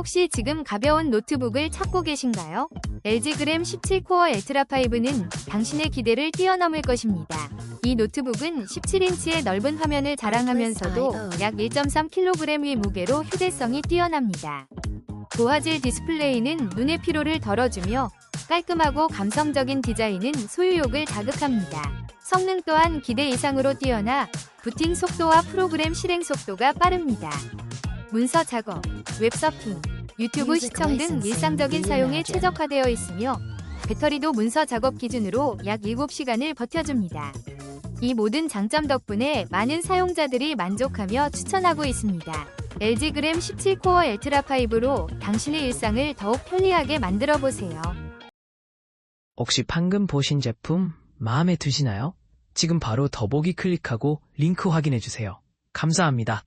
혹시 지금 가벼운 노트북을 찾고 계신가요? LG 그램 17코어 엘트라 5는 당신의 기대를 뛰어넘을 것입니다. 이 노트북은 17인치의 넓은 화면을 자랑하면서도 약 1.3kg의 무게로 휴대성이 뛰어납니다. 고화질 디스플레이는 눈의 피로를 덜어주며 깔끔하고 감성적인 디자인은 소유욕을 자극합니다. 성능 또한 기대 이상으로 뛰어나 부팅 속도와 프로그램 실행 속도가 빠릅니다. 문서 작업, 웹서핑, 유튜브 시청 등 일상적인 사용에 최적화되어 있으며 배터리도 문서 작업 기준으로 약 7시간을 버텨줍니다. 이 모든 장점 덕분에 많은 사용자들이 만족하며 추천하고 있습니다. LG 그램 17코어 엘트라 5로 당신의 일상을 더욱 편리하게 만들어 보세요. 혹시 방금 보신 제품 마음에 드시나요? 지금 바로 더보기 클릭하고 링크 확인해 주세요. 감사합니다.